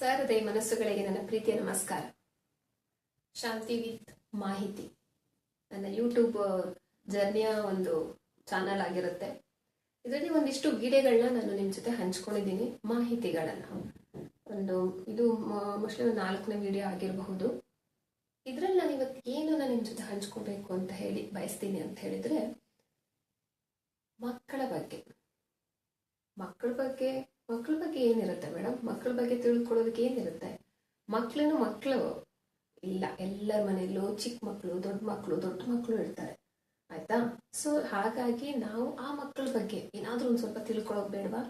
ಸರದೆ ಮನಸ್ಸುಗಳಿಗೆ ನನ್ನ ಪ್ರೀತಿಯ ನಮಸ್ಕಾರ. ಶಾಂತಿ ವಿತ್ ಮಾಹಿತಿ. ನನ್ನ ಯೂಟ್ಯೂಬ್ ಜರ್ನಿಯ ಒಂದು ಚಾನಲ್ ಆಗಿರುತ್ತೆ. ಇದರಲ್ಲಿ ಒಂದಿಷ್ಟು ವಿಡಿಯೋಗಳನ್ನ ನಾನು ನಿಮ್ಮ ಜೊತೆ ಹಂಚ್ಕೊಂಡಿದ್ದೀನಿ. ಮಾಹಿತಿಗಳನ್ನು. ಒಂದು, ಇದು ಮೋಸ್ಟ್ಲಿ ಒಂದು ನಾಲ್ಕನೇ ವಿಡಿಯೋ ಆಗಿರಬಹುದು. ಇದರಲ್ಲಿ ನಾನು ಇವತ್ತು ಏನು ನಾನು ನಿಮ್ಮ ಜೊತೆ ಹಂಚ್ಕೋಬೇಕು ಅಂತ ಹೇಳಿ ಬಯಸ್ತೀನಿ ಅಂತ ಹೇಳಿದ್ರೆ, ಮಕ್ಕಳ ಬಗ್ಗೆ. ಮಕ್ಕಳ ಬಗ್ಗೆ ಮಕ್ಕಳ ಬಗ್ಗೆ ಏನಿರುತ್ತೆ ಮೇಡಮ್? ಮಕ್ಕಳ ಬಗ್ಗೆ ತಿಳ್ಕೊಳ್ಳೋದಕ್ಕೆ ಏನಿರುತ್ತೆ? ಮಕ್ಕಳನ್ನು ಮಕ್ಕಳು ಇಲ್ಲ. ಎಲ್ಲರ ಮನೆಯಲ್ಲೂ ಚಿಕ್ಕ ಮಕ್ಕಳು ದೊಡ್ಡ ಮಕ್ಕಳು ದೊಡ್ಡ ಮಕ್ಕಳು ಇರ್ತಾರೆ. ಆಯ್ತಾ? ಸೊ ಹಾಗಾಗಿ ನಾವು ಆ ಮಕ್ಕಳ ಬಗ್ಗೆ ಏನಾದರೂ ಒಂದು ಸ್ವಲ್ಪ ತಿಳ್ಕೊಳ್ಳೋದು ಬೇಡವಾ?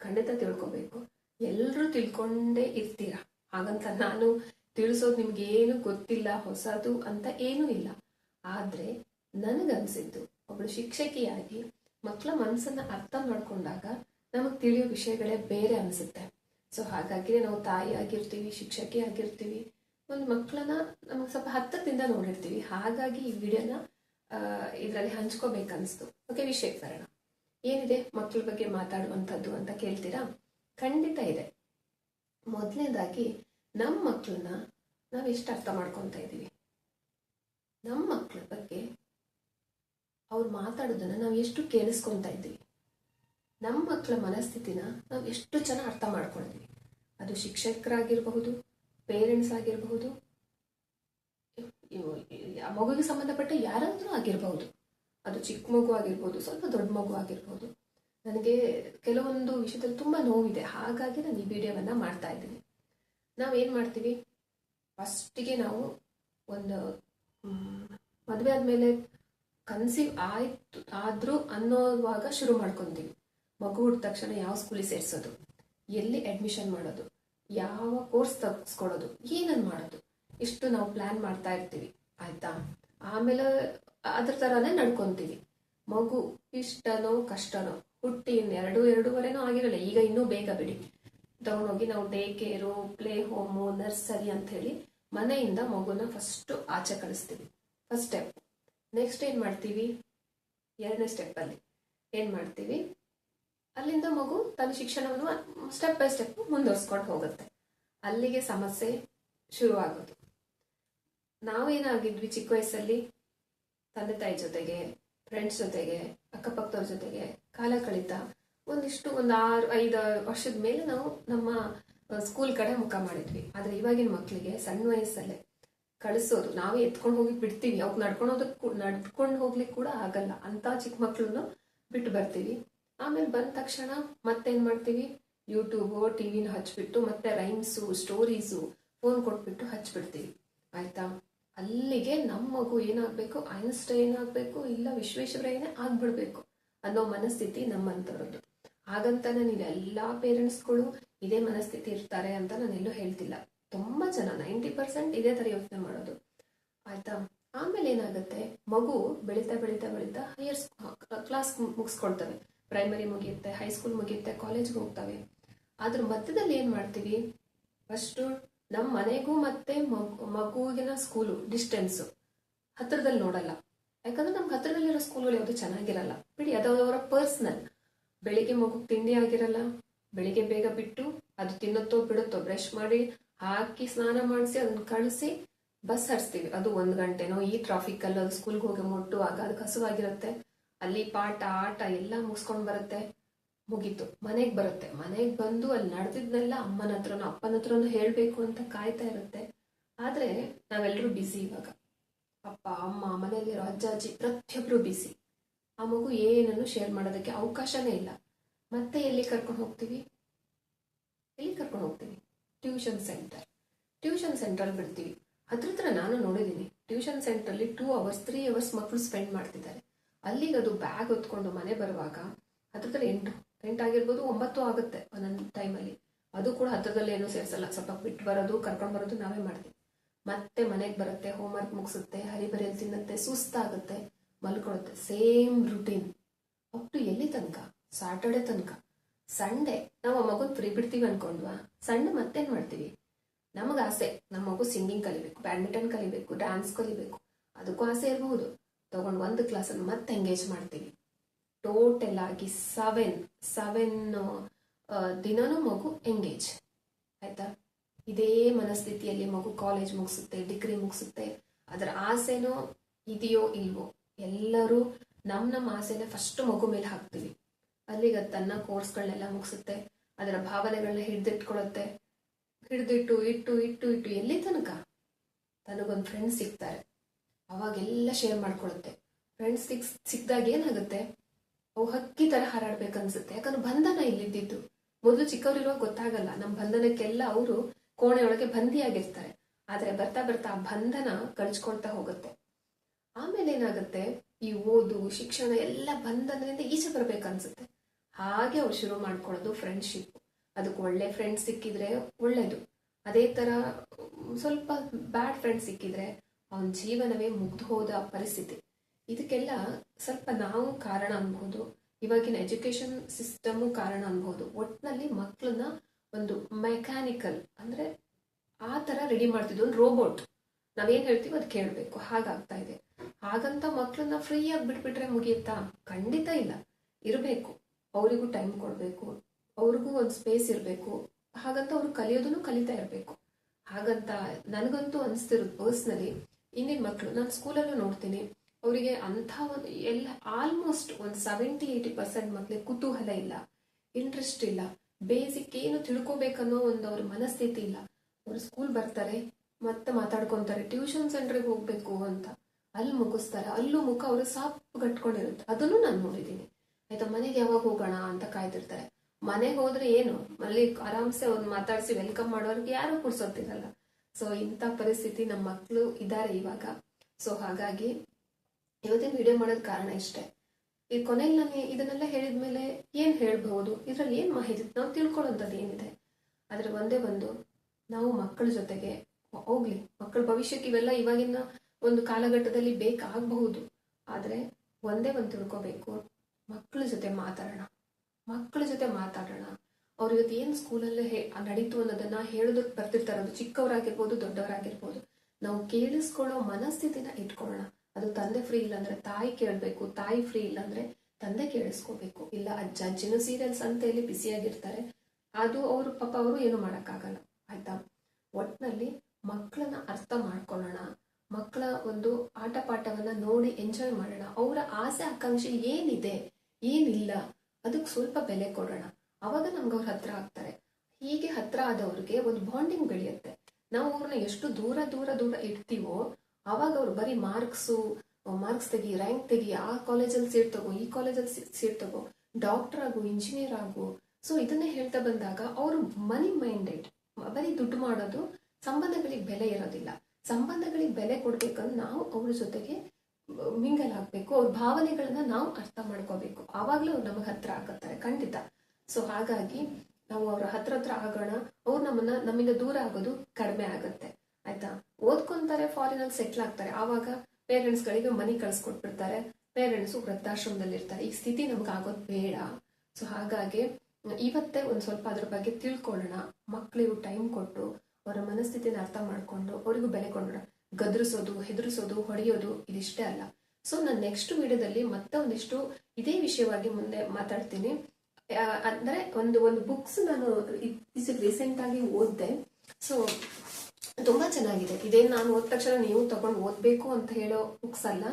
ಖಂಡಿತ ತಿಳ್ಕೊಬೇಕು. ಎಲ್ಲರೂ ತಿಳ್ಕೊಂಡೇ ಇರ್ತೀರಾ? ಹಾಗಂತ ನಾನು ತಿಳಿಸೋದು ನಿಮ್ಗೆ ಏನು ಗೊತ್ತಿಲ್ಲ, ಹೊಸದು ಅಂತ ಏನೂ ಇಲ್ಲ. ಆದ್ರೆ ನನಗನ್ಸಿದ್ದು ಒಬ್ಬಳು ಶಿಕ್ಷಕಿಯಾಗಿ ಮಕ್ಕಳ ಮನಸ್ಸನ್ನು ಅರ್ಥ ಮಾಡ್ಕೊಂಡಾಗ ನಮಗೆ ತಿಳಿಯೋ ವಿಷಯಗಳೇ ಬೇರೆ ಅನಿಸುತ್ತೆ. ಸೊ ಹಾಗಾಗಿ ನಾವು ತಾಯಿ ಆಗಿರ್ತೀವಿ, ಶಿಕ್ಷಕಿ ಆಗಿರ್ತೀವಿ, ಒಂದು ಮಕ್ಕಳನ್ನ ನಮಗೆ ಸ್ವಲ್ಪ ಹತ್ತದಿಂದ ನೋಡಿರ್ತೀವಿ. ಹಾಗಾಗಿ ಈ ವಿಡಿಯೋನ ಇದರಲ್ಲಿ ಹಂಚ್ಕೋಬೇಕನ್ನಿಸ್ತು ಓಕೆ ವಿಷಯಕ್ಕೆ ಬರೋಣ ಏನಿದೆ? ಮಕ್ಕಳ ಬಗ್ಗೆ ಮಾತಾಡುವಂಥದ್ದು ಅಂತ ಕೇಳ್ತೀರಾ? ಖಂಡಿತ ಇದೆ. ಮೊದಲನೇದಾಗಿ ನಮ್ಮ ಮಕ್ಕಳನ್ನ ನಾವು ಎಷ್ಟು ಅರ್ಥ ಮಾಡ್ಕೊತಾ ಇದ್ದೀವಿ? ನಮ್ಮ ಮಕ್ಕಳ ಬಗ್ಗೆ ಅವ್ರು ಮಾತಾಡೋದನ್ನ ನಾವು ಎಷ್ಟು ಕೇಳಿಸ್ಕೊತಾ ಇದ್ದೀವಿ? ನಮ್ಮ ಮಕ್ಕಳ ಮನಸ್ಥಿತಿನ ನಾವು ಎಷ್ಟು ಚೆನ್ನಾಗಿ ಅರ್ಥ ಮಾಡ್ಕೊಳ್ತೀವಿ ಅದು ಶಿಕ್ಷಕರಾಗಿರಬಹುದು ಪೇರೆಂಟ್ಸ್ ಆಗಿರಬಹುದು ಮಗುವಿಗೆ ಸಂಬಂಧಪಟ್ಟ ಯಾರಾದರೂ ಆಗಿರಬಹುದು. ಅದು ಚಿಕ್ಕ ಮಗು ಆಗಿರ್ಬೋದು, ಸ್ವಲ್ಪ ದೊಡ್ಡ ಮಗು ಆಗಿರ್ಬೋದು. ನನಗೆ ಕೆಲವೊಂದು ವಿಷಯದಲ್ಲಿ ತುಂಬ ನೋವಿದೆ. ಹಾಗಾಗಿ ನಾನು ಈ ವಿಡಿಯೋವನ್ನು ಮಾಡ್ತಾ ಇದ್ದೀನಿ. ನಾವೇನ್ ಮಾಡ್ತೀವಿ? ಫಸ್ಟಿಗೆ ನಾವು ಒಂದು ಮದುವೆ ಆದಮೇಲೆ ಕನ್ಸೀವ್ ಆಯಿತು, ಆದರೂ ಅನ್ನೋವಾಗ ಶುರು ಮಾಡ್ಕೊಂತೀವಿ. ಮಗು ಹುಟ್ಟಿದ ತಕ್ಷಣ ಯಾವ ಸ್ಕೂಲಿಗೆ ಸೇರಿಸೋದು? ಎಲ್ಲಿ ಅಡ್ಮಿಷನ್ ಮಾಡೋದು? ಯಾವ ಕೋರ್ಸ್ ತಗ್ಸ್ಕೊಡೋದು ಏನನ್ನು ಮಾಡೋದು? ಇಷ್ಟು ನಾವು ಪ್ಲಾನ್ ಮಾಡ್ತಾ ಇರ್ತೀವಿ, ಆಯ್ತಾ? ಆಮೇಲೆ ಅದ್ರ ಥರನೇ ನಡ್ಕೊತೀವಿ. ಮಗು ಇಷ್ಟನೋ ಕಷ್ಟನೋ, ಹುಟ್ಟಿ ಎರಡು ಎರಡೂವರೆನೂ ಆಗಿರಲ್ಲ, ಈಗ ಇನ್ನೂ ಬೇಗ ಬಿಡಿ. ತಗೊಂಡೋಗಿ ನಾವು day care play home nursery ಅಂತ ಹೇಳಿ ಮನೆಯಿಂದ ಮಗುನ ಫಸ್ಟ್ ಆಚೆ ಕಳಿಸ್ತೀವಿ. ಫಸ್ಟ್ ಸ್ಟೆಪ್ ನೆಕ್ಸ್ಟ್ ಏನು ಮಾಡ್ತೀವಿ? ಎರಡನೇ ಸ್ಟೆಪ್ ಅಲ್ಲಿ. ಏನ್ ಮಾಡ್ತೀವಿ? ಅಲ್ಲಿಂದ ಮಗು ತನ್ನ ಶಿಕ್ಷಣವನ್ನು ಸ್ಟೆಪ್ ಬೈ ಸ್ಟೆಪ್ ಮುಂದುವರ್ಸ್ಕೊಂಡು ಹೋಗುತ್ತೆ. ಅಲ್ಲಿಗೆ ಸಮಸ್ಯೆ ಶುರುವಾಗೋದು. ನಾವೇನಾಗಿದ್ವಿ ಚಿಕ್ಕ ವಯಸ್ಸಲ್ಲಿ? ತಂದೆ ತಾಯಿ ಜೊತೆಗೆ ಫ್ರೆಂಡ್ಸ್ ಜೊತೆಗೆ, ಅಕ್ಕಪಕ್ಕದವ್ರ ಜೊತೆಗೆ ಕಾಲ ಕಳೀತಾ ಒಂದಿಷ್ಟು ಒಂದು ಆರು, ಐದು ವರ್ಷದ ಮೇಲೆ ನಾವು ನಮ್ಮ ಸ್ಕೂಲ್ ಕಡೆ ಮುಖ ಮಾಡಿದ್ವಿ. ಆದರೆ ಇವಾಗಿನ ಮಕ್ಕಳಿಗೆ ಸಣ್ಣ ವಯಸ್ಸಲ್ಲೇ ಕಳಿಸೋದು. ನಾವೇ ಎತ್ಕೊಂಡು ಹೋಗಿ ಬಿಡ್ತೀವಿ. ಅವ್ರು ನಡ್ಕೊಳೋದಕ್ಕೆ, ನಡ್ಕೊಂಡು ಹೋಗ್ಲಿಕ್ಕೆ ಕೂಡ ಆಗಲ್ಲ. ಅಂತ ಚಿಕ್ಕ ಮಕ್ಕಳನ್ನು ಬಿಟ್ಟು ಬರ್ತೀವಿ. ಆಮೇಲೆ ಬಂದ ತಕ್ಷಣ ಮತ್ತೇನ್ ಮಾಡ್ತೀವಿ? ಯೂಟ್ಯೂಬು ಟಿವಿನ ಹಚ್ಬಿಟ್ಟು ಮತ್ತೆ ರೈಮ್ಸು ಸ್ಟೋರೀಸು ಫೋನ್ ಕೊಟ್ಬಿಟ್ಟು ಹಚ್ಬಿಡ್ತೀವಿ. ಆಯ್ತಾ? ಅಲ್ಲಿಗೆ ನಮ್ಮ ಮಗು ಏನಾಗಬೇಕು? ಐನ್ಸ್ಟೈನ್ ಆಗಬೇಕು? ಇಲ್ಲ ವಿಶ್ವೇಶ್ವರಯ್ಯನೇ ಆಗ್ಬಿಡ್ಬೇಕು ಅನ್ನೋ ಮನಸ್ಥಿತಿ ನಮ್ಮಂಥವ್ರದ್ದು ಹಾಗಂತಾನೆ ಎಲ್ಲಾ ಪೇರೆಂಟ್ಸ್ಗಳು ಇದೇ ಮನಸ್ಥಿತಿ ಇರ್ತಾರೆ ಅಂತ ನಾನು ಎಲ್ಲೂ ಹೇಳ್ತಿಲ್ಲ. ತುಂಬಾ ಜನ ನೈಂಟಿ ಪರ್ಸೆಂಟ್ ಇದೇ ತರ ಯೋಚನೆ ಮಾಡೋದು. ಆಯ್ತಾ? ಆಮೇಲೆ ಏನಾಗುತ್ತೆ? ಮಗು ಬೆಳೀತಾ ಬೆಳೀತಾ ಬೆಳೀತಾ ಹೈಯರ್ ಕ್ಲಾಸ್ ಮುಗಿಸ್ಕೊಳ್ತವೆ ಪ್ರೈಮರಿ ಮುಗಿಯುತ್ತೆ ಹೈಸ್ಕೂಲ್ ಮುಗಿಯುತ್ತೆ ಕಾಲೇಜ್ಗೆ ಹೋಗ್ತವೆ. ಅದ್ರ ಮಧ್ಯದಲ್ಲಿ ಏನು ಮಾಡ್ತೀವಿ? ಫಸ್ಟು ನಮ್ಮ ಮನೆಗೂ ಮತ್ತೆ ಮಗುವಿನ ಸ್ಕೂಲು ಡಿಸ್ಟೆನ್ಸು ಹತ್ತಿರದಲ್ಲಿ ನೋಡಲ್ಲ. ಯಾಕಂದ್ರೆ ನಮ್ಗೆ ಹತ್ತಿರದಲ್ಲಿರೋ ಸ್ಕೂಲ್ಗಳು ಯಾವುದು ಚೆನ್ನಾಗಿರಲ್ಲ. ಬಿಡಿ, ಅದು ಅವರ ಪರ್ಸ್ನಲ್ ಬೆಳಿಗ್ಗೆ ಮಗು ತಿಂಡಿ ಆಗಿರಲ್ಲ, ಬೆಳಿಗ್ಗೆ ಬೇಗ ಬಿಟ್ಟು ಅದು ತಿನ್ನುತ್ತೋ ಬಿಡುತ್ತೋ ಬ್ರಷ್ ಮಾಡಿ, ಹಾಕಿ ಸ್ನಾನ ಮಾಡಿಸಿ, ಅದನ್ನ ಕಳಿಸಿ ಬಸ್ ಹರಿಸ್ತೀವಿ. ಅದು ಒಂದು ಗಂಟೆನೋ, ಈ ಟ್ರಾಫಿಕ್ ಅಲ್ಲಿ, ಅದು ಸ್ಕೂಲ್ಗೆ ಹೋಗಿ ಮುಟ್ಟುವಾಗ ಅದು ಹಸುವಾಗಿರುತ್ತೆ ಅಲ್ಲಿ ಪಾಠ, ಆಟ ಎಲ್ಲ ಮುಗಿಸ್ಕೊಂಡು ಬರುತ್ತೆ. ಮುಗೀತು. ಮನೆಗೆ ಬರುತ್ತೆ. ಮನೆಗೆ ಬಂದು ಅಲ್ಲಿ ನಡೆದಿದ್ನೆಲ್ಲ ಅಮ್ಮನ ಹತ್ರನೋ ಅಪ್ಪನ ಹತ್ರನೋ ಹೇಳಬೇಕು ಅಂತ ಕಾಯ್ತಾ ಇರುತ್ತೆ. ಆದ್ರೆ ನಾವೆಲ್ಲರೂ ಬಿಸಿ ಇವಾಗ. ಅಪ್ಪ, ಅಮ್ಮ ಮನೆಯಲ್ಲಿರೋ ಅಜ್ಜ, ಅಜ್ಜಿ ಪ್ರತಿಯೊಬ್ರು ಬಿಸಿ ಆ ಮಗು ಏನನ್ನು ಶೇರ್ ಮಾಡೋದಕ್ಕೆ ಅವಕಾಶನೇ ಇಲ್ಲ. ಮತ್ತೆ ಎಲ್ಲಿ ಕರ್ಕೊಂಡು ಹೋಗ್ತೀವಿ? ಎಲ್ಲಿ ಕರ್ಕೊಂಡು ಹೋಗ್ತೀವಿ? ಟ್ಯೂಷನ್ ಸೆಂಟರ್ ಟ್ಯೂಷನ್ ಸೆಂಟರ್ ಬಿಡ್ತೀವಿ. ಅದ್ರ ಹತ್ರ ನಾನು ನೋಡಿದ್ದೀನಿ. ಟ್ಯೂಷನ್ ಸೆಂಟರ್ ಅಲ್ಲಿ ಟೂ ಅವರ್ಸ್ ತ್ರೀ ಅವರ್ಸ್ ಮಕ್ಕಳು ಸ್ಪೆಂಡ್ ಮಾಡ್ತಿದ್ದಾರೆ. ಅಲ್ಲಿಗೆ ಅದು ಬ್ಯಾಗ್ ಹೊತ್ಕೊಂಡು ಮನೆ ಬರುವಾಗ ಹತ್ತಿರದಲ್ಲಿ ಎಂಟು ಎಂಟಾಗಿರ್ಬೋದು ಒಂಬತ್ತು ಆಗುತ್ತೆ ಒಂದೊಂದು ಟೈಮಲ್ಲಿ ಅದು ಕೂಡ ಹತ್ರದಲ್ಲಿ ಏನು ಸೇರಿಸಲ್ಲ. ಸ್ವಲ್ಪ ಬಿಟ್ಟು ಬರೋದು, ಕರ್ಕೊಂಡು ಬರೋದು ನಾವೇ ಮಾಡ್ತೀವಿ. ಮತ್ತೆ ಮನೆಗೆ ಬರುತ್ತೆ ಹೋಮ್ವರ್ಕ್ ಮುಗಿಸುತ್ತೆ ಹರಿಬರಿಯಲ್ಲಿ ತಿನ್ನುತ್ತೆ, ಸುಸ್ತಾಗುತ್ತೆ ಮಲ್ಕೊಳುತ್ತೆ ಸೇಮ್ ರುಟೀನ್ ಅಪ್ ಟು ಎಲ್ಲಿ ತನಕ? ಸಾಟರ್ಡೆ ತನಕ. ಸಂಡೇ ನಾವು ಆ ಮಗುನ ಫ್ರೀ ಬಿಡ್ತೀವಿ ಅನ್ಕೊಂಡ್ವಾ? ಸಂಡೆ ಮತ್ತೇನು ಮಾಡ್ತೀವಿ? ನಮಗೆ ಆಸೆ. ನಮ್ಮ ಮಗು ಸಿಂಗಿಂಗ್ ಕಲಿಬೇಕು ಬ್ಯಾಡ್ಮಿಂಟನ್ ಕಲಿಬೇಕು ಡ್ಯಾನ್ಸ್ ಕಲಿಬೇಕು. ಅದಕ್ಕೂ ಆಸೆ ಇರಬಹುದು. ತಗೊಂಡು ಒಂದು ಕ್ಲಾಸನ್ನು ಮತ್ತೆ ಎಂಗೇಜ್ ಮಾಡ್ತೀವಿ ಟೋಟಲ್ ಆಗಿ ಸೆವೆನ್ ಸೆವೆನ್ ದಿನನೂ ಮಗು ಎಂಗೇಜ್ ಆಯಿತಾ? ಇದೇ ಮನಸ್ಥಿತಿಯಲ್ಲಿ ಮಗು ಕಾಲೇಜ್ ಮುಗಿಸುತ್ತೆ ಡಿಗ್ರಿ ಮುಗಿಸುತ್ತೆ. ಅದರ ಆಸೆನೋ ಇದೆಯೋ ಇಲ್ವೋ, ಎಲ್ಲರೂ ನಮ್ಮ ನಮ್ಮ ಆಸೆನ ಫಸ್ಟ್ ಮಗು ಮೇಲೆ ಹಾಕ್ತೀವಿ. ಅಲ್ಲಿಗೆ ಅದು ತನ್ನ ಕೋರ್ಸ್ಗಳನ್ನೆಲ್ಲ ಮುಗಿಸುತ್ತೆ, ಅದರ ಭಾವನೆಗಳನ್ನ ಹಿಡಿದಿಟ್ಕೊಳ್ಳುತ್ತೆ ಹಿಡಿದಿಟ್ಟು, ಇಟ್ಟು ಇಟ್ಟು ಇಟ್ಟು ಎಲ್ಲಿ ತನಕ? ತನಗೊಂದು ಫ್ರೆಂಡ್ ಸಿಗ್ತಾರೆ. ಅವಾಗೆಲ್ಲ ಶೇರ್ ಮಾಡ್ಕೊಳುತ್ತೆ. ಫ್ರೆಂಡ್ಸ್ ಸಿಕ್ ಸಿಕ್ಕಿದಾಗ ಏನಾಗುತ್ತೆ? ಅವು ಹಕ್ಕಿ ತರ ಹಾರಾಡ್ಬೇಕನ್ಸುತ್ತೆ. ಯಾಕಂದ್ರೆ ಬಂಧನ ಇಲ್ಲಿದ್ದಿದ್ದು. ಮೊದಲು ಚಿಕ್ಕವರಿರುವಾಗ ಗೊತ್ತಾಗಲ್ಲ. ನಮ್ಮ ಬಂಧನಕ್ಕೆಲ್ಲ ಅವರು ಕೋಣೆಯೊಳಗೆ ಒಳಗೆ ಬಂದಿಯಾಗಿರ್ತಾರೆ ಆದ್ರೆ ಬರ್ತಾ ಬರ್ತಾ ಆ ಬಂಧನ ಕಳ್ಚ್ಕೊಳ್ತಾ ಹೋಗುತ್ತೆ. ಆಮೇಲೆ ಏನಾಗುತ್ತೆ? ಈ ಓದು, ಶಿಕ್ಷಣ ಎಲ್ಲ ಬಂಧನದಿಂದ ಈಚೆ ಬರ್ಬೇಕನ್ಸುತ್ತೆ. ಹಾಗೆ ಅವ್ರು ಶುರು ಮಾಡ್ಕೊಳ್ಳೋದು ಫ್ರೆಂಡ್ಶಿಪ್ ಅದಕ್ಕೆ ಒಳ್ಳೆ ಫ್ರೆಂಡ್ಸ್ ಸಿಕ್ಕಿದ್ರೆ ಒಳ್ಳೇದು. ಅದೇ ತರ ಸ್ವಲ್ಪ ಬ್ಯಾಡ್ ಫ್ರೆಂಡ್ಸ್ ಸಿಕ್ಕಿದ್ರೆ ಅವನ ಜೀವನವೇ ಮುಗ್ದು ಹೋದ ಪರಿಸ್ಥಿತಿ. ಇದಕ್ಕೆಲ್ಲ ಸ್ವಲ್ಪ ನಾವು ಕಾರಣ ಅನ್ಬೋದು. ಇವಾಗಿನ ಎಜುಕೇಶನ್ ಸಿಸ್ಟಮು ಕಾರಣ ಅನ್ಬೋದು. ಒಟ್ಟಿನಲ್ಲಿ ಮಕ್ಕಳನ್ನ ಒಂದು ಮೆಕ್ಯಾನಿಕಲ್ ಅಂದ್ರೆ ಆ ತರ ರೆಡಿ ಮಾಡ್ತಿದ್ದು ಒಂದು ರೋಬೋಟ್. ನಾವೇನ್ ಹೇಳ್ತೀವಿ ಅದು ಕೇಳಬೇಕು. ಹಾಗಾಗ್ತಾ ಇದೆ. ಹಾಗಂತ ಮಕ್ಕಳನ್ನ ಫ್ರೀಯಾಗಿ ಬಿಟ್ಬಿಟ್ರೆ ಮುಗಿಯುತ್ತಾ? ಖಂಡಿತ ಇಲ್ಲ. ಇರಬೇಕು. ಅವರಿಗೂ ಟೈಮ್ ಕೊಡಬೇಕು. ಅವ್ರಿಗೂ ಒಂದು ಸ್ಪೇಸ್ ಇರಬೇಕು. ಹಾಗಂತ ಅವ್ರು ಕಲಿಯೋದನ್ನು ಕಲಿತಾ ಇರಬೇಕು. ಹಾಗಂತ ನನಗಂತೂ ಅನಿಸ್ತಿರೋದು ಪರ್ಸ್ನಲಿ ಇಂದಿನ ಮಕ್ಕಳು ನಾನು ಸ್ಕೂಲಲ್ಲೂ ನೋಡ್ತೀನಿ. ಅವರಿಗೆ ಅಂಥ ಒಂದು ಎಲ್ಲ ಆಲ್ಮೋಸ್ಟ್ ಒಂದು ಸೆವೆಂಟಿ ಏಯ್ಟಿ ಪರ್ಸೆಂಟ್ ಮಕ್ಕಳಿಗೆ ಕುತೂಹಲ ಇಲ್ಲ. ಇಂಟ್ರೆಸ್ಟ್ ಇಲ್ಲ. ಬೇಸಿಕ್ ಏನು ತಿಳ್ಕೊಬೇಕನ್ನೋ ಒಂದು ಅವ್ರ ಮನಸ್ಥಿತಿ ಇಲ್ಲ. ಅವರು ಸ್ಕೂಲ್ ಬರ್ತಾರೆ, ಮತ್ತೆ ಮಾತಾಡ್ಕೊತಾರೆ. ಟ್ಯೂಷನ್ ಸೆಂಟ್ರಿಗೆ ಹೋಗ್ಬೇಕು ಅಂತ. ಅಲ್ಲಿ ಮುಗಿಸ್ತಾರೆ. ಅಲ್ಲೂ ಮುಖ ಅವರು ಸಾಪ್ ಕಟ್ಕೊಂಡಿರುತ್ತೆ. ಅದನ್ನು ನಾನು ನೋಡಿದ್ದೀನಿ. ಆಯ್ತಾ, ಮನೆಗೆ ಯಾವಾಗ ಹೋಗೋಣ ಅಂತ ಕಾಯ್ತಿರ್ತಾರೆ. ಮನೆಗೆ ಹೋದ್ರೆ ಏನು? ಅಲ್ಲಿ ಆರಾಮ್ಸೆ ಒಂದು ಮಾತಾಡಿಸಿ ವೆಲ್ಕಮ್ ಮಾಡೋರ್ಗೆ ಯಾರು ಕುಡ್ಸೋತಿರಲ್ಲ ಸೊ ಇಂಥ ಪರಿಸ್ಥಿತಿ ನಮ್ಮ ಮಕ್ಕಳು ಇದ್ದಾರೆ ಇವಾಗ. ಸೊ ಹಾಗಾಗಿ ಇವತ್ತಿನ ವಿಡಿಯೋ ಮಾಡೋದ್ ಕಾರಣ ಇಷ್ಟೇ. ಈ ಕೊನೆಯಲ್ಲಿ ನಾನು ಇದನ್ನೆಲ್ಲ ಹೇಳಿದ್ಮೇಲೆ ಏನು ಹೇಳ್ಬಹುದು? ಇದರಲ್ಲಿ ಏನು ಮಾಹಿತಿ? ನಾವು ತಿಳ್ಕೊಳ್ಳೋಂಥದ್ದು ಏನಿದೆ? ಆದರೆ ಒಂದೇ ಒಂದು, ನಾವು ಮಕ್ಕಳ ಜೊತೆಗೆ ಹೋಗ್ಲಿ. ಮಕ್ಕಳ ಭವಿಷ್ಯಕ್ಕೆ ಇವೆಲ್ಲ ಇವಾಗಿನ ಒಂದು ಕಾಲಘಟ್ಟದಲ್ಲಿ ಬೇಕಾಗಬಹುದು. ಆದ್ರೆ ಒಂದೇ ಒಂದು ತಿಳ್ಕೊಬೇಕು. ಮಕ್ಕಳ ಜೊತೆ ಮಾತಾಡೋಣ. ಮಕ್ಕಳ ಜೊತೆ ಮಾತಾಡೋಣ. ಅವ್ರ ಇವತ್ತು ಏನು ಸ್ಕೂಲಲ್ಲಿ ನಡೀತು ಅನ್ನೋದನ್ನ ಹೇಳೋದಕ್ಕೆ ಬರ್ತಿರ್ತಾರೆ. ಅದು ಚಿಕ್ಕವರಾಗಿರ್ಬೋದು, ದೊಡ್ಡವರಾಗಿರ್ಬೋದು. ನಾವು ಕೇಳಿಸ್ಕೊಳ್ಳೋ ಮನಸ್ಥಿತಿನ ಇಟ್ಕೊಳ್ಳೋಣ. ಅದು ತಂದೆ ಫ್ರೀ ಇಲ್ಲ ಅಂದ್ರೆ ತಾಯಿ ಕೇಳಬೇಕು, ತಾಯಿ ಫ್ರೀ ಇಲ್ಲ ಅಂದ್ರೆ ತಂದೆ ಕೇಳಿಸ್ಕೋಬೇಕು. ಇಲ್ಲ, ಅಜ್ಜ ಅಜ್ಜಿನ ಸೀರಿಯಲ್ಸ್ ಹೇಳಿ ಬಿಸಿಯಾಗಿರ್ತಾರೆ ಅದು ಅವರು, ಪಾಪ ಅವರು ಏನು ಮಾಡೋಕ್ಕಾಗಲ್ಲ. ಆಯ್ತಾ? ಒಟ್ಟಿನಲ್ಲಿ ಮಕ್ಕಳನ್ನ ಅರ್ಥ ಮಾಡ್ಕೊಳ್ಳೋಣ. ಮಕ್ಕಳ ಒಂದು ಆಟ ಪಾಠವನ್ನ ನೋಡಿ ಎಂಜಾಯ್ ಮಾಡೋಣ. ಅವರ ಆಸೆ, ಆಕಾಂಕ್ಷೆ ಏನಿದೆ? ಏನಿಲ್ಲ? ಅದಕ್ಕೆ ಸ್ವಲ್ಪ ಬೆಲೆ ಕೊಡೋಣ. ಅವಾಗ ನಮ್ಗೆ ಅವ್ರ ಹತ್ರ ಆಗ್ತಾರೆ. ಹೀಗೆ ಹತ್ರ ಆದವ್ರಿಗೆ ಒಂದು ಬಾಂಡಿಂಗ್ ಬೆಳೆಯುತ್ತೆ. ನಾವು ಅವ್ರನ್ನ ಎಷ್ಟು ದೂರ ದೂರ ದೂರ ಇಡ್ತೀವೋ, ಅವಾಗ ಅವ್ರು ಬರೀ ಮಾರ್ಕ್ಸು ಮಾರ್ಕ್ಸ್ ತೆಗಿ ರ್ಯಾಂಕ್ ತೆಗಿ, ಆ ಕಾಲೇಜಲ್ಲಿ ಸೀಟ್ ತಗೋ, ಈ ಕಾಲೇಜಲ್ಲಿ ಸೀಟ್ ತಗೋ ಡಾಕ್ಟರ್ ಆಗು ಇಂಜಿನಿಯರ್ ಆಗು ಸೊ ಇದನ್ನೇ ಹೇಳ್ತಾ ಬಂದಾಗ ಅವರು ಮನಿ ಮೈಂಡೆಡ್ ಬರೀ ದುಡ್ಡು ಮಾಡೋದು, ಸಂಬಂಧಗಳಿಗೆ ಬೆಲೆ ಇರೋದಿಲ್ಲ. ಸಂಬಂಧಗಳಿಗೆ ಬೆಲೆ ಕೊಡ್ಬೇಕಂದ್ರೆ ನಾವು ಅವ್ರ ಜೊತೆಗೆ ಮಿಂಗಲ್ ಆಗ್ಬೇಕು, ಅವ್ರ ಭಾವನೆಗಳನ್ನ ನಾವು ಅರ್ಥ ಮಾಡ್ಕೋಬೇಕು. ಆವಾಗಲೂ ಅವ್ರು ನಮಗೆ ಹತ್ರ ಆಗತ್ತಾರೆ ಖಂಡಿತ. ಸೊ ಹಾಗಾಗಿ ನಾವು ಅವ್ರ ಹತ್ರ ಹತ್ರ ಆಗೋಣ. ಅವ್ರು ನಮ್ಮನ್ನ, ನಮ್ಮಿಂದ ದೂರ ಆಗೋದು ಕಡಿಮೆ ಆಗುತ್ತೆ. ಆಯ್ತಾ? ಓದ್ಕೊಂತಾರೆ ಫಾರಿನ್ ಅಲ್ಲಿ ಸೆಟ್ಲ್ ಆಗ್ತಾರೆ. ಆವಾಗ ಪೇರೆಂಟ್ಸ್ ಗಳಿಗೆ ಮನಿ ಕಳ್ಸಿಕೊಟ್ಬಿಡ್ತಾರೆ. ಪೇರೆಂಟ್ಸ್ ವೃದ್ಧಾಶ್ರಮದಲ್ಲಿ ಇರ್ತಾರೆ ಈ ಸ್ಥಿತಿ ನಮ್ಗೆ ಆಗೋದು ಬೇಡ. ಸೊ ಹಾಗಾಗಿ ಇವತ್ತೇ ಒಂದು ಸ್ವಲ್ಪ ಅದ್ರ ಬಗ್ಗೆ ತಿಳ್ಕೊಳ್ಳೋಣ. ಮಕ್ಕಳಿಗೂ ಟೈಮ್ ಕೊಟ್ಟು ಅವರ ಮನಸ್ಥಿತಿನ ಅರ್ಥ ಮಾಡ್ಕೊಂಡು ಅವರಿಗೂ ಬೆಲೆ ಕೊಡೋಣ. ಗದರಿಸೋದು, ಹೆದರಿಸೋದು, ಹೊಡೆಯೋದು ಇದಿಷ್ಟೇ ಅಲ್ಲ. ಸೊ ನಾನು ನೆಕ್ಸ್ಟ್ ವಿಡಿಯೋದಲ್ಲಿ ಮತ್ತೆ ಒಂದಿಷ್ಟು ಇದೇ ವಿಷಯವಾಗಿ ಮುಂದೆ ಮಾತಾಡ್ತೀನಿ. ಅಂದ್ರೆ ಒಂದು ಒಂದು ಬುಕ್ಸ್ ನಾನು ಇತ್ತೀಚೆಗೆ ರೀಸೆಂಟ್ ಆಗಿ ಓದಿದೆ. ಸೊ ತುಂಬಾ ಚೆನ್ನಾಗಿದೆ. ಇದೇ ನಾನು ಓದ್ ತಕ್ಷಣ ನೀವು ತಗೊಂಡು ಓದ್ಬೇಕು ಅಂತ ಹೇಳೋ ಬುಕ್ಸ್ ಅಲ್ಲ.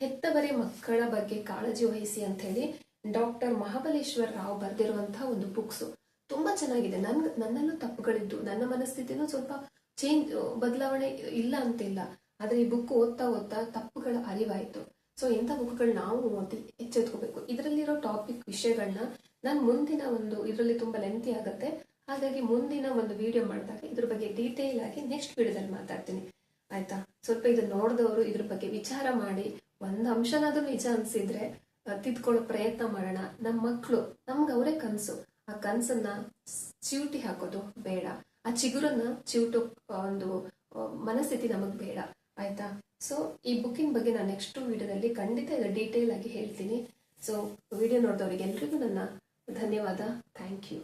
ಹೆತ್ತವರೇ ಮಕ್ಕಳ ಬಗ್ಗೆ ಕಾಳಜಿ ವಹಿಸಿ ಅಂತ ಹೇಳಿ ಡಾಕ್ಟರ್ ಮಹಾಬಲೇಶ್ವರ್ ರಾವ್ ಬರೆದಿರುವಂತಹ ಒಂದು ಬುಕ್ಸ್ ತುಂಬಾ ಚೆನ್ನಾಗಿದೆ. ನನ್, ನನ್ನಲ್ಲೂ ತಪ್ಪುಗಳಿದ್ದು. ನನ್ನ ಮನಸ್ಥಿತಿನೂ ಸ್ವಲ್ಪ ಚೇಂಜ್ ಬದಲಾವಣೆ ಇಲ್ಲ ಅಂತಿಲ್ಲ. ಆದ್ರೆ ಈ ಬುಕ್ ಓದ್ತಾ ಓದ್ತಾ ತಪ್ಪುಗಳ ಅರಿವಾಯಿತು. ಸೊ ಇಂಥ ಬುಕ್ಗಳು ನಾವು ಓದಿ, ಎಚ್ಚೆತ್ಕೋಬೇಕು. ಇದರಲ್ಲಿರೋ ಟಾಪಿಕ್ ವಿಷಯಗಳನ್ನ ನಾನು ಮುಂದಿನ ಒಂದು ಇದರಲ್ಲಿ ತುಂಬಾ ಲೆಂತಿ ಆಗುತ್ತೆ. ಹಾಗಾಗಿ ಮುಂದಿನ ಒಂದು ವಿಡಿಯೋ ಮಾಡಿದಾಗ ಇದ್ರ ಬಗ್ಗೆ ಡೀಟೇಲ್ ಆಗಿ ನೆಕ್ಸ್ಟ್ ವಿಡಿಯೋದಲ್ಲಿ ಮಾತಾಡ್ತೀನಿ. ಆಯ್ತಾ? ಸ್ವಲ್ಪ ಇದು ನೋಡಿದವರು ಇದ್ರ ಬಗ್ಗೆ ವಿಚಾರ ಮಾಡಿ, ಒಂದು ಅಂಶನಾದ್ರೂ ನಿಜ ಅನ್ಸಿದ್ರೆ ತಿದ್ಕೊಳ್ಳೋ ಪ್ರಯತ್ನ ಮಾಡೋಣ. ನಮ್ಮ ಮಕ್ಕಳು ನಮ್ಗೆ ಅವರೇ ಕನಸು. ಆ ಕನಸನ್ನ ಚಿವುಟಿ ಹಾಕೋದು ಬೇಡ. ಆ ಚಿಗುರನ್ನ ಚಿವುಟು ಒಂದು ಮನಸ್ಥಿತಿ ನಮಗ್ ಬೇಡ. ಆಯ್ತಾ? ಸೊ ಈ ಬುಕ್ಕಿನ ಬಗ್ಗೆ ನಾನು ನೆಕ್ಸ್ಟ್ ವಿಡಿಯೋದಲ್ಲಿ ಖಂಡಿತ ಡೀಟೇಲ್ ಆಗಿ ಹೇಳ್ತೀನಿ. ಸೊ ವಿಡಿಯೋ ನೋಡಿದವ್ರಿಗೆ ಎಲ್ರಿಗೂ ನನ್ನ ಧನ್ಯವಾದ ಥ್ಯಾಂಕ್ ಯು